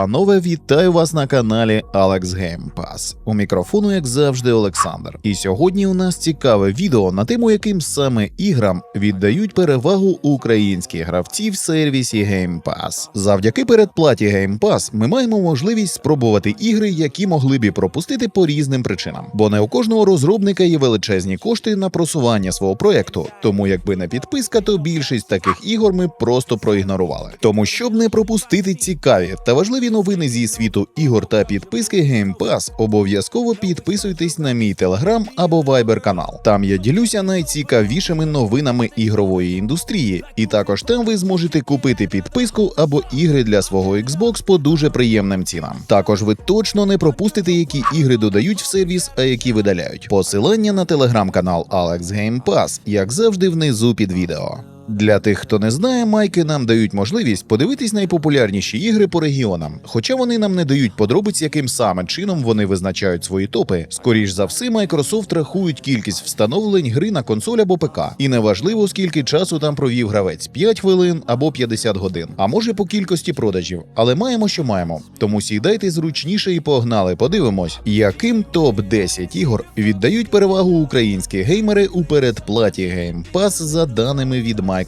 Панове, вітаю вас на каналі Alex Game Pass. У мікрофону, як завжди, Олександр. І сьогодні у нас цікаве відео на тему, яким саме іграм віддають перевагу українські гравці в сервісі Game Pass. Завдяки передплаті Game Pass ми маємо можливість спробувати ігри, які могли б пропустити по різним причинам. Бо не у кожного розробника є величезні кошти на просування свого проекту. Тому, якби не підписка, то більшість таких ігор ми просто проігнорували. Тому щоб не пропустити цікаві та важливі новини зі світу ігор та підписки Game Pass, обов'язково підписуйтесь на мій телеграм або Viber канал. Там я ділюся найцікавішими новинами ігрової індустрії, і також там ви зможете купити підписку або ігри для свого Xbox по дуже приємним цінам. Також ви точно не пропустите, які ігри додають в сервіс, а які видаляють. Посилання на телеграм-канал Alex Game Pass, як завжди, внизу під відео. Для тих, хто не знає, майки нам дають можливість подивитись найпопулярніші ігри по регіонам. Хоча вони нам не дають подробиць, яким саме чином вони визначають свої топи. Скоріш за все, Microsoft рахують кількість встановлень гри на консоль або ПК. І неважливо, скільки часу там провів гравець 5 хвилин або 50 годин, а може по кількості продажів. Але маємо, що маємо. Тому сідайте зручніше і погнали. Подивимось, яким топ 10 ігор віддають перевагу українські геймери у передплаті Game Pass за даними від Microsoft.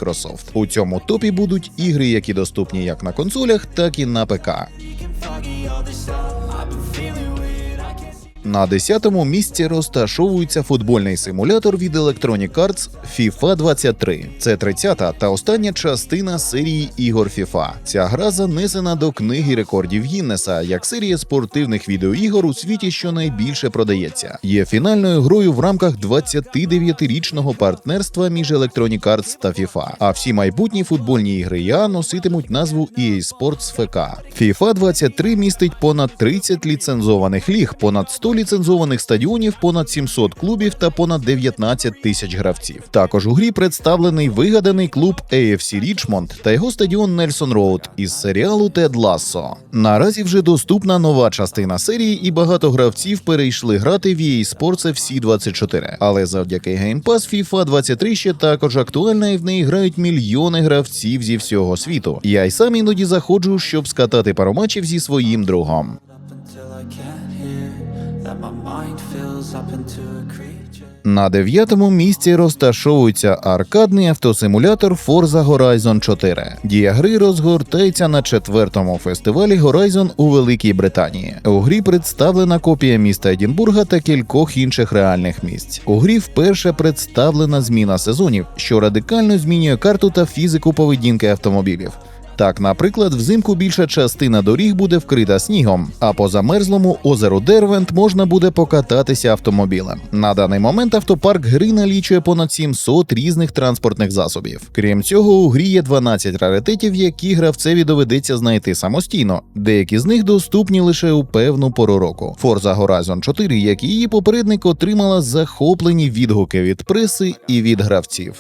У цьому топі будуть ігри, які доступні як на консолях, так і на ПК. На 10-му місці розташовується футбольний симулятор від Electronic Arts FIFA 23. Це 30-та та остання частина серії ігор FIFA. Ця гра занесена до книги рекордів Гіннеса як серія спортивних відеоігор у світі, що найбільше продається. Є фінальною грою в рамках 29-річного партнерства між Electronic Arts та FIFA. А всі майбутні футбольні ігри ЯА носитимуть назву EA Sports FK. FIFA 23 містить понад 30 ліцензованих ліг, понад 100 ліцензованих стадіонів, понад 700 клубів та понад 19 тисяч гравців. Також у грі представлений вигаданий клуб AFC Річмонд та його стадіон Нельсон Роуд із серіалу Тед Лассо. Наразі вже доступна нова частина серії, і багато гравців перейшли грати в EA Sports FC 24. Але завдяки Game Pass FIFA 23 ще також актуальна і в неї грають мільйони гравців зі всього світу. Я й сам іноді заходжу, щоб скатати пару матчів зі своїм другом. На дев'ятому місці розташовується аркадний автосимулятор Forza Horizon 4. Дія гри розгортається на четвертому фестивалі Horizon у Великій Британії. У грі представлена копія міста Едінбурга та кількох інших реальних місць. У грі вперше представлена зміна сезонів, що радикально змінює карту та фізику поведінки автомобілів. Так, наприклад, взимку більша частина доріг буде вкрита снігом, а по замерзлому озеру Дервент можна буде покататися автомобілем. На даний момент автопарк гри налічує понад 700 різних транспортних засобів. Крім цього, у грі є 12 раритетів, які гравцеві доведеться знайти самостійно. Деякі з них доступні лише у певну пору року. Forza Horizon 4, як і її попередник, отримала захоплені відгуки від преси і від гравців.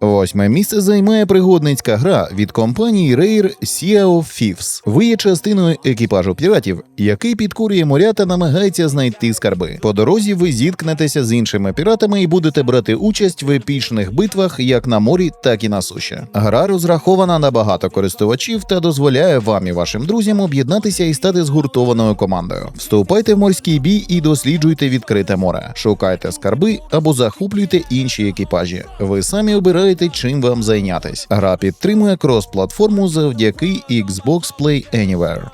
Восьме місце займає пригодницька гра від компанії Rare Sea of Thieves. Ви є частиною екіпажу піратів, який підкорює моря та намагається знайти скарби. По дорозі ви зіткнетеся з іншими піратами і будете брати участь в епічних битвах як на морі, так і на суші. Гра розрахована на багато користувачів та дозволяє вам і вашим друзям об'єднатися і стати згуртованою командою. Вступайте в морський бій і досліджуйте відкрите море. Шукайте скарби або захоплюйте інші екіпажі. Ви самі обираєте, чим вам зайнятись. Гра підтримує крос-платформу завдяки Xbox Play Anywhere.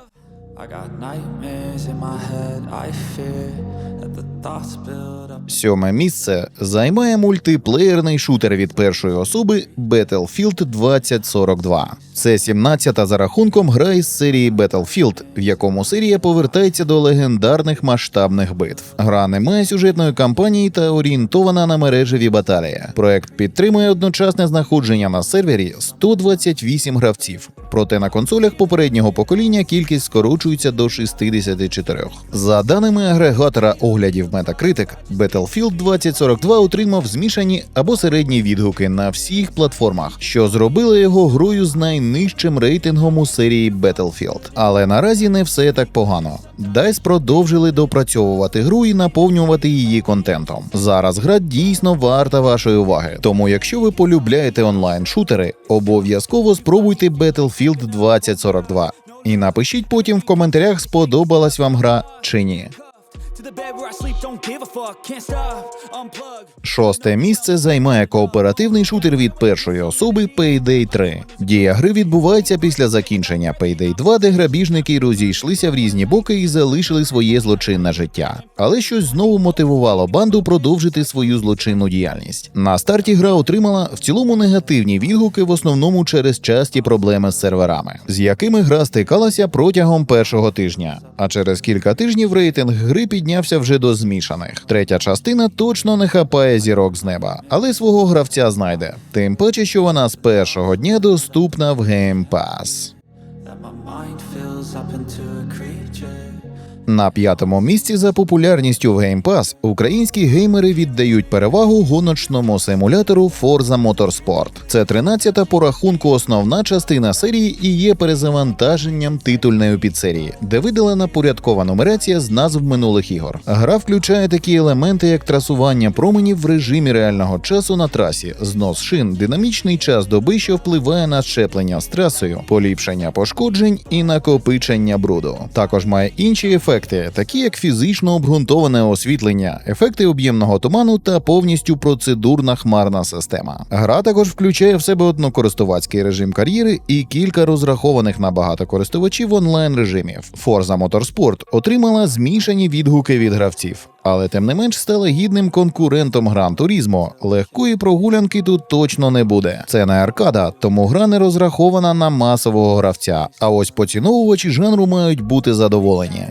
Сьоме місце займає мультиплеєрний шутер від першої особи Battlefield 2042. Це 17-та за рахунком гра із серії Battlefield, в якому серія повертається до легендарних масштабних битв. Гра не має сюжетної кампанії та орієнтована на мережеві баталії. Проект підтримує одночасне знаходження на сервері 128 гравців. Проте на консолях попереднього покоління кількість скорочується до 64. За даними агрегатора оглядів Metacritic, Battlefield 2042 отримав змішані або середні відгуки на всіх платформах, що зробило його грою з найнижчим рейтингом у серії Battlefield. Але наразі не все так погано. DICE продовжили допрацьовувати гру і наповнювати її контентом. Зараз гра дійсно варта вашої уваги. Тому, якщо ви полюбляєте онлайн-шутери, обов'язково спробуйте Battlefield 2042. І напишіть потім в коментарях, сподобалась вам гра чи ні. Шосте місце займає кооперативний шутер від першої особи Payday 3. Дія гри відбувається після закінчення Payday 2, де грабіжники розійшлися в різні боки і залишили своє злочинне життя. Але щось знову мотивувало банду продовжити свою злочинну діяльність. На старті гра отримала в цілому негативні відгуки, в основному через часті проблеми з серверами, з якими гра стикалася протягом першого тижня. А через кілька тижнів рейтинг гри піднявся вже до змішаних. Третя частина точно не хапає зірок з неба, але свого гравця знайде. Тим паче, що вона з першого дня доступна в Game Pass. На п'ятому місці за популярністю в Game Pass українські геймери віддають перевагу гоночному симулятору Forza Motorsport. Це 13-та по рахунку основна частина серії і є перезавантаженням титульної підсерії, де видалена порядкова нумерація з назв минулих ігор. Гра включає такі елементи, як трасування променів в режимі реального часу на трасі, знос шин, динамічний час доби, що впливає на щеплення з трасою, поліпшення пошкоджень і накопичення бруду. Також має інші ефекти, такі як фізично обґрунтоване освітлення, ефекти об'ємного туману та повністю процедурна хмарна система. Гра також включає в себе однокористувацький режим кар'єри і кілька розрахованих на багато користувачів онлайн режимів. Forza Motorsport отримала змішані відгуки від гравців. Але тим не менш стала гідним конкурентом Гран Турізмо. Легкої прогулянки тут точно не буде. Це не аркада, тому гра не розрахована на масового гравця. А ось поціновувачі жанру мають бути задоволені.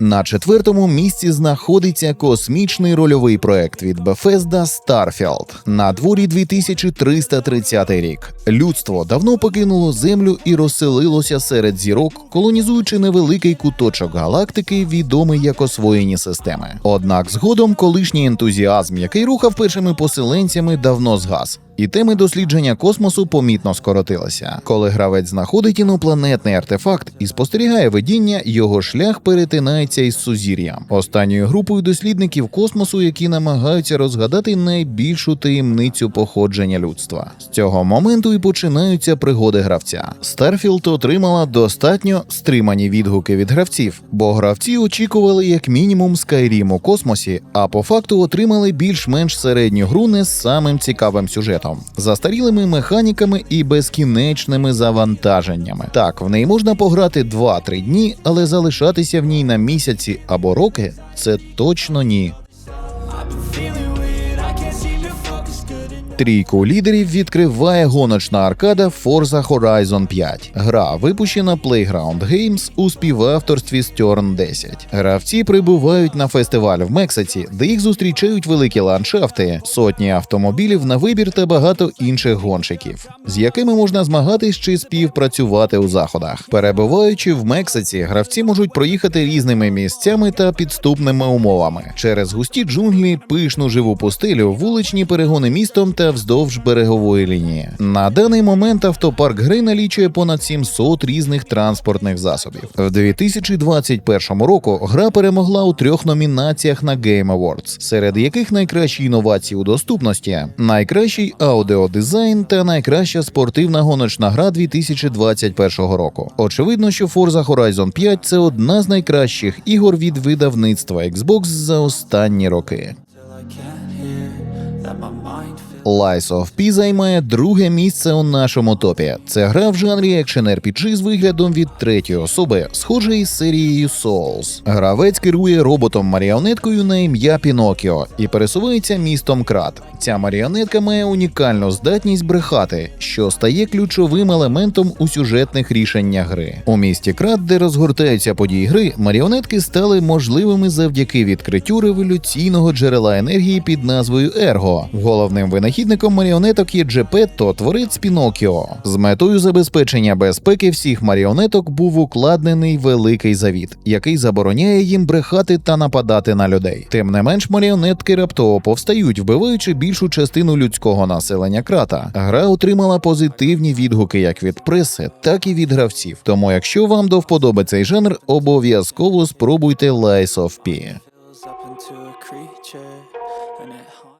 На четвертому місці знаходиться космічний рольовий проект від Bethesda Starfield. На дворі 2330 рік. Людство давно покинуло землю і розселилося серед зірок, колонізуючи невеликий куточок галактики, відомий як освоєні системи. Однак згодом колишній ентузіазм, який рухав першими поселенцями, давно згас. І теми дослідження космосу помітно скоротилися. Коли гравець знаходить інопланетний артефакт і спостерігає видіння, його шлях перетинається із сузір'ям, останньою групою дослідників космосу, які намагаються розгадати найбільшу таємницю походження людства. З цього моменту і починаються пригоди гравця. Starfield отримала достатньо стримані відгуки від гравців, бо гравці очікували як мінімум Skyrim у космосі, а по факту отримали більш-менш середню гру не з самим цікавим сюжетом, застарілими механіками і безкінечними завантаженнями. Так, в неї можна пограти 2-3 дні, але залишатися в ній на місяці або роки це точно ні. Трійку лідерів відкриває гоночна аркада Forza Horizon 5. Гра випущена Playground Games у співавторстві Stern 10. Гравці прибувають на фестиваль в Мексиці, де їх зустрічають великі ландшафти, сотні автомобілів на вибір та багато інших гонщиків, з якими можна змагатись чи співпрацювати у заходах. Перебуваючи в Мексиці, гравці можуть проїхати різними місцями та підступними умовами через густі джунглі, пишну живу пустелю, вуличні перегони містом та вздовж берегової лінії. На даний момент автопарк гри налічує понад 700 різних транспортних засобів. В 2021 року гра перемогла у трьох номінаціях на Game Awards, серед яких найкращі інновації у доступності, найкращий аудіодизайн та найкраща спортивна гоночна гра 2021 року. Очевидно, що Forza Horizon 5 – це одна з найкращих ігор від видавництва Xbox за останні роки. Lies of P займає друге місце у нашому топі. Це гра в жанрі екшен RPG з виглядом від третьої особи, схожа із серією Souls. Гравець керує роботом-маріонеткою на ім'я Пінокіо і пересувається містом Крат. Ця маріонетка має унікальну здатність брехати, що стає ключовим елементом у сюжетних рішеннях гри. У місті Крат, де розгортаються події гри, маріонетки стали можливими завдяки відкриттю революційного джерела енергії під назвою Ерго. Головним винахідником маріонеток є Джепетто, творець Пінокіо. З метою забезпечення безпеки всіх маріонеток був укладений великий завіт, який забороняє їм брехати та нападати на людей. Тим не менш, маріонетки раптово повстають, вбиваючи більшу частину людського населення крата. Гра отримала позитивні відгуки як від преси, так і від гравців. Тому, якщо вам до вподоби цей жанр, обов'язково спробуйте Lies of P.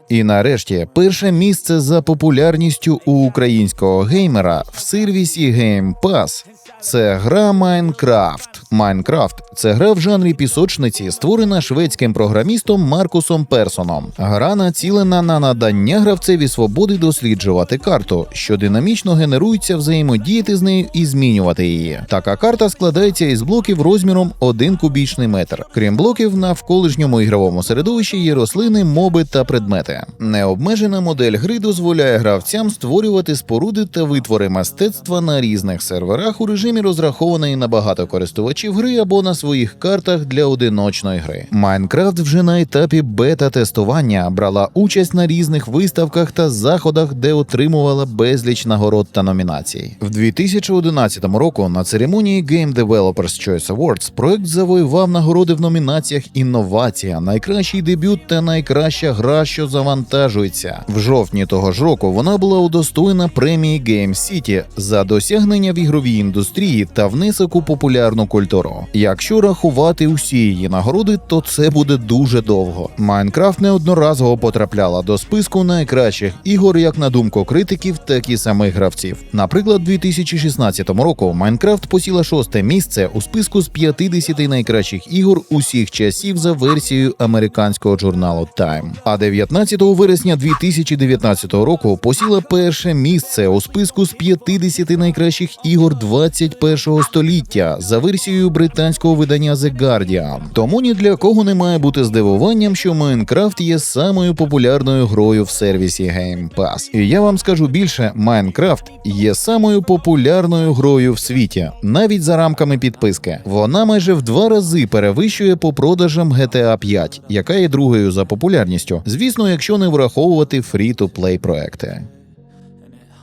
І нарешті перше місце за популярністю у українського геймера в сервісі Game Pass – це гра Майнкрафт. Майнкрафт це гра в жанрі пісочниці, створена шведським програмістом Маркусом Персоном. Гра націлена на надання гравцеві свободи досліджувати карту, що динамічно генерується взаємодіяти з нею і змінювати її. Така карта складається із блоків розміром 1 кубічний метр. Крім блоків, на навколишньому ігровому середовищі є рослини, моби та предмети. Необмежена модель гри дозволяє гравцям створювати споруди та витвори мистецтва на різних серверах у режимі розрахованої на багато користувачів гри або на своїх картах для одиночної гри. Майнкрафт вже на етапі бета-тестування брала участь на різних виставках та заходах, де отримувала безліч нагород та номінацій. В 2011 року на церемонії Game Developers Choice Awards проект завоював нагороди в номінаціях Інновація, найкращий дебют та найкраща гра, що завантажується. В жовтні того ж року вона була удостоєна премії Game City за досягнення в ігровій індустрії та внесок у популярну культуру. Якщо рахувати усі її нагороди, то це буде дуже довго. Майнкрафт неодноразово потрапляла до списку найкращих ігор, як на думку критиків, так і самих гравців. Наприклад, 2016 року Майнкрафт посіла шосте місце у списку з 50 найкращих ігор усіх часів за версією американського журналу Time. А 19 вересня 2019 року посіла перше місце у списку з 50 найкращих ігор 21 століття за версією британського видання The Guardian. Тому ні для кого не має бути здивуванням, що Майнкрафт є самою популярною грою в сервісі Game Pass. І я вам скажу більше, Майнкрафт є самою популярною грою в світі, навіть за рамками підписки. Вона майже в два рази перевищує по продажам GTA 5, яка є другою за популярністю. Звісно, якщо не враховувати фрі-то-плей проекти.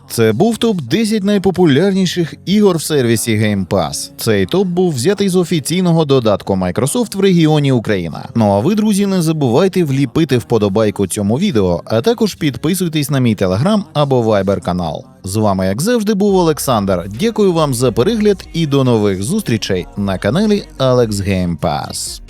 Це був топ 10 найпопулярніших ігор в сервісі Game Pass. Цей топ був взятий з офіційного додатку Microsoft в регіоні Україна. Ну а ви, друзі, не забувайте вліпити вподобайку цьому відео, а також підписуйтесь на мій телеграм або вайбер канал. З вами, як завжди, був Олександр. Дякую вам за перегляд і до нових зустрічей на каналі Alex Game Pass.